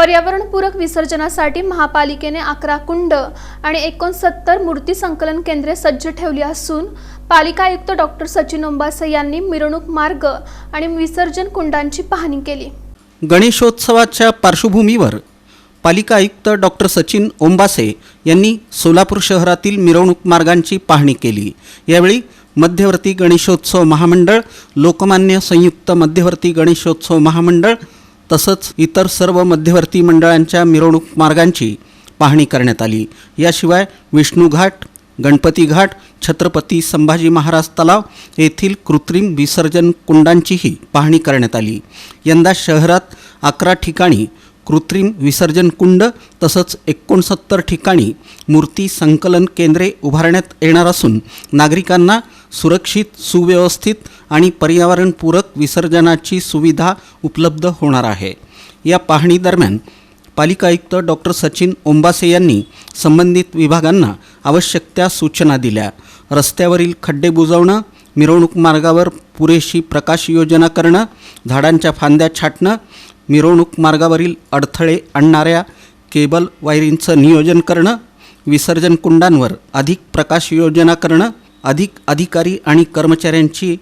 पर्यावरणपूरक विसर्जनासाठी महापालिकेने अकरा कुंड आणि एकोणसत्तर मूर्ती संकलन केंद्रे सज्ज ठेवली असून पालिका आयुक्त डॉक्टर सचिन ओंबासे यांनी मिरवणूक मार्ग आणि विसर्जन कुंडांची पाहणी केली. गणेशोत्सवाच्या पार्श्वभूमीवर पालिका आयुक्त डॉक्टर सचिन ओंबासे यांनी सोलापूर शहरातील मिरवणूक मार्गांची पाहणी केली. यावेळी मध्यवर्ती गणेशोत्सव महामंडळ लोकमान्य संयुक्त मध्यवर्ती गणेशोत्सव महामंडळ तसंच इतर सर्व मध्यवर्ती मंडळांच्या मिरवणूक मार्गांची पाहणी करण्यात आली. याशिवाय विष्णूघाट गणपती घाट छत्रपती संभाजी महाराज तलाव येथील कृत्रिम विसर्जन कुंडांचीही पाहणी करण्यात आली. यंदा शहरात अकरा ठिकाणी कृत्रिम विसर्जन कुंड तसंच एकोणसत्तर ठिकाणी मूर्ती संकलन केंद्रे उभारण्यात येणार असून नागरिकांना सुरक्षित सुव्यवस्थित आणि पर्यावरणपूरक विसर्जनाची सुविधा उपलब्ध होणार आहे. या पाहणीदरम्यान पालिका आयुक्त डॉक्टर सचिन ओंबासे यांनी संबंधित विभागांना आवश्यक त्या सूचना दिल्या. रस्त्यावरील खड्डे बुजवणं मिरवणूक मार्गावर पुरेशी प्रकाश योजना करणं झाडांच्या फांद्या छाटणं मिरवणूक मार्गावरील अडथळे आणणाऱ्या केबल वायरिंगचं नियोजन करणं विसर्जन कुंडांवर अधिक प्रकाश योजना करणं अधिक अधिकारी आणि कर्मचाऱ्यांची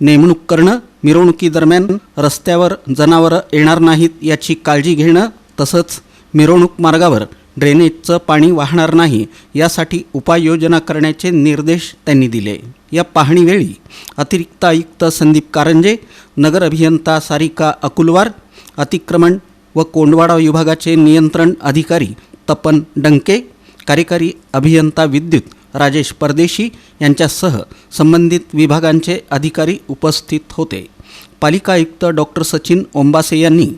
नेमणूक करणं मिरवणुकीदरम्यान रस्त्यावर जनावरं येणार नाहीत याची काळजी घेणं तसंच मिरवणूक मार्गावर ड्रेनेजचं पाणी वाहणार नाही यासाठी उपाययोजना करण्याचे निर्देश त्यांनी दिले. या पाहणीवेळी अतिरिक्त आयुक्त संदीप कारंजे नगर अभियंता सारिका अकुलवार अतिक्रमण व कोंडवाडा विभागाचे नियंत्रण अधिकारी तपन डंके कार्यकारी अभियंता विद्युत राजेश परदेशी यांच्यासह संबंधित विभागांचे अधिकारी उपस्थित होते. पालिका आयुक्त डॉक्टर सचिन ओंबासे यांनी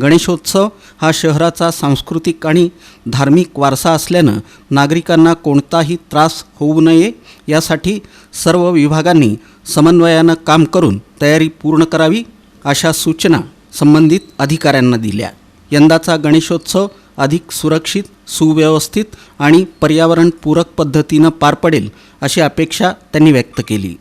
गणेशोत्सव हा शहराचा सांस्कृतिक आणि धार्मिक वारसा असल्यानं नागरिकांना कोणताही त्रास होऊ नये यासाठी सर्व विभागांनी समन्वयानं काम करून तयारी पूर्ण करावी अशा सूचना संबंधित अधिकाऱ्यांना दिल्या. यंदाचा गणेशोत्सव अधिक सुरक्षित सुव्यवस्थित आणि पर्यावरणपूरक पद्धतीनं पार पडेल अशी अपेक्षा त्यांनी व्यक्त केली.